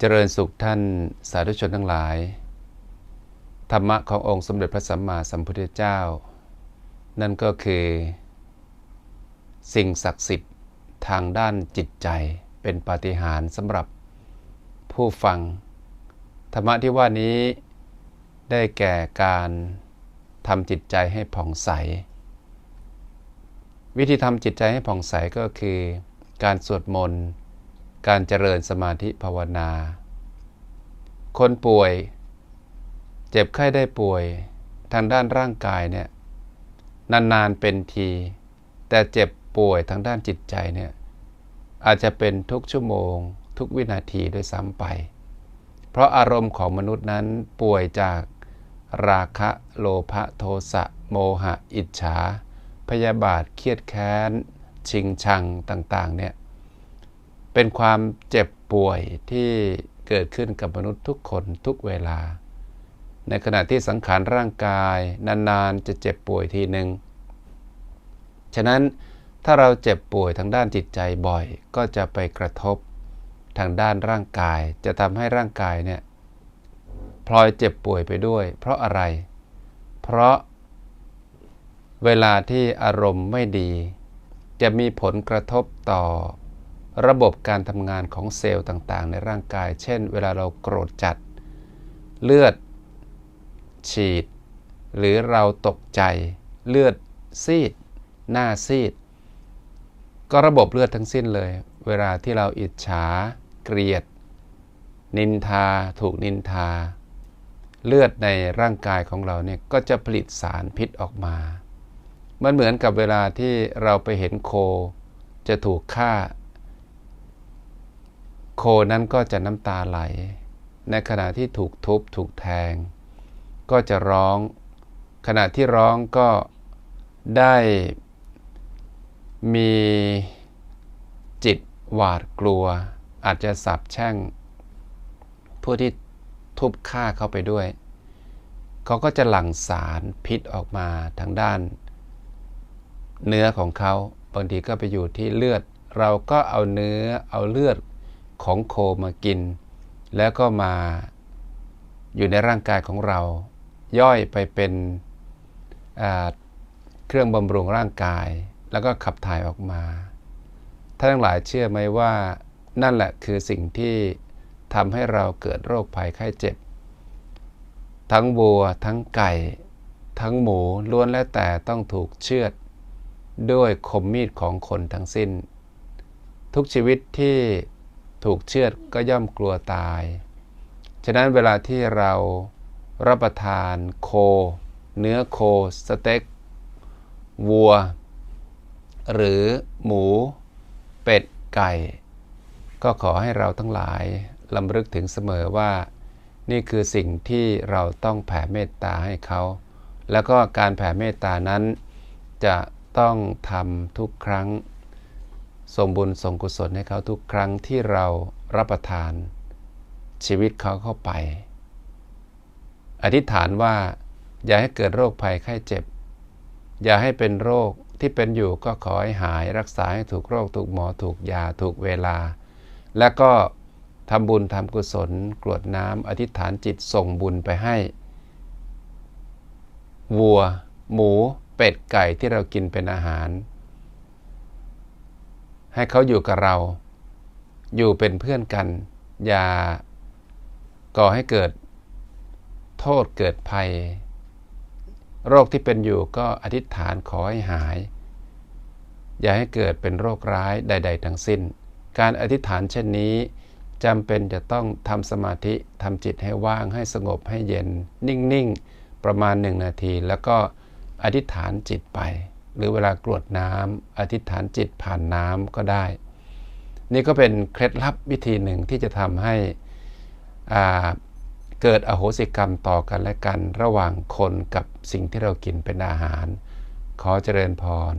เจริญสุขท่านสาธุชนทั้งหลาย ธรรมะขององค์สมเด็จพระสัมมาสัมพุทธเจ้า นั่นก็คือ สิ่งศักดิ์สิทธิ์ทางด้านจิตใจเป็นปาฏิหาริย์สำหรับผู้ฟัง ธรรมะที่ว่านี้ได้แก่การทำจิตใจให้ผ่องใส วิธีทำจิตใจให้ผ่องใสก็คือ การสวดมนต์ การเจริญสมาธิภาวนา คนป่วย เจ็บไข้ได้ป่วย ทางด้านร่างกายเนี่ยนานๆเป็นที แต่เจ็บป่วยทางด้านจิตใจเนี่ยอาจจะเป็นทุกชั่วโมง ทุกวินาทีด้วยซ้ำไป เพราะอารมณ์ของมนุษย์นั้นป่วยจากราคะโลภะโทสะโมหะ อิจฉา พยาบาทเครียดแค้น ชิงชังต่างๆเนี่ย เป็นความเจ็บป่วยที่เกิดขึ้นกับมนุษย์ทุกคนทุกเวลา ในขณะที่สังขารร่างกายนานๆจะเจ็บป่วยทีหนึ่งฉะนั้นถ้าเราเจ็บป่วยทางด้านจิตใจบ่อย ก็จะไปกระทบทางด้านร่างกาย จะทำให้ร่างกายเนี่ยพลอยเจ็บป่วยไปด้วย เพราะอะไร เพราะเวลาที่อารมณ์ไม่ดี จะมีผลกระทบต่อ ระบบการทำงานของเซลล์ต่างๆ ในร่างกาย เช่น เวลาเราโกรธจัด เลือด ฉีด หรือเราตกใจ เลือดซีด หน้าซีด ก็ระบบเลือดทั้งสิ้นเลย เวลาที่เราอิจฉา เกลียด นินทา ถูกนินทา เลือดในร่างกายของเราเนี่ยก็จะผลิตสารพิษออกมา มันเหมือนกับเวลาที่เราไปเห็นโค จะถูกฆ่า โคนั้นก็จะน้ำตาไหล ในขณะที่ถูกทุบถูกแทง ก็จะร้อง ขณะที่ร้องก็ได้มีจิตหวาดกลัว อาจจะสับแช่ง ผู้ที่ทุบฆ่าเข้าไปด้วย เขาก็จะหลั่งสารพิษออกมาทางด้าน เนื้อของเขาบางทีก็ไปอยู่ที่เลือด เราก็เอาเนื้อเอาเลือด ของโคมากิน แล้วก็มาอยู่ในร่างกายของเรา ย่อยไปเป็นเครื่องบำรุงร่างกาย แล้วก็ขับถ่ายออกมาท่านทั้งหลายเชื่อไหมว่านั่นแหละคือสิ่งที่ทำให้เราเกิดโรคภัยไข้เจ็บ ทั้งวัว ทั้งไก่ ทั้งหมูล้วนแล้วแต่ต้องถูกเชือด ด้วยคมมีดของคนทั้งสิ้น ทุกชีวิตที่ ถูกเชือดก็ย่อมกลัวตาย ฉะนั้นเวลาที่เรารับประทานโค เนื้อโค สเต็ก วัว หรือหมู เป็ด ไก่ ก็ขอให้เราทั้งหลายลำลึกถึงเสมอว่า นี่คือสิ่งที่เราต้องแผ่เมตตาให้เขา แล้วก็การแผ่เมตตานั้นจะต้องทำทุกครั้ง ส่งบุญส่งกุศลให้เขาทุกครั้งที่เรารับประทานชีวิตเขาเข้าไป อธิษฐานว่า อย่าให้เกิดโรคภัยไข้เจ็บ อย่าให้เป็นโรคที่เป็นอยู่ก็ขอให้หายรักษาให้ถูกโรคถูกหมอถูกยาถูกเวลา และก็ทำบุญทำกุศล กรวดน้ำอธิษฐานจิตส่งบุญไปให้ วัว หมู เป็ดไก่ที่เรากินเป็นอาหาร ให้เขาอยู่กับเรา อยู่เป็นเพื่อนกัน อย่าก่อให้เกิดโทษเกิดภัย โรคที่เป็นอยู่ก็อธิษฐานขอให้หาย อย่าให้เกิดเป็นโรคร้ายใด ๆ ทั้งสิ้น การอธิษฐานเช่นนี้จำเป็นจะต้องทำสมาธิทำจิตให้ว่างให้สงบให้เย็น นิ่ง ๆ ประมาณหนึ่งนาที แล้วก็อธิษฐานจิตไป หรือเวลากรวดน้ำอธิษฐานจิตผ่านน้ำก็ได้ นี่ก็เป็นเคล็ดลับวิธีหนึ่งที่จะทำให้เกิดอโหสิกรรมต่อกันและกัน ระหว่างคนกับสิ่งที่เรากินเป็นอาหาร ขอเจริญพร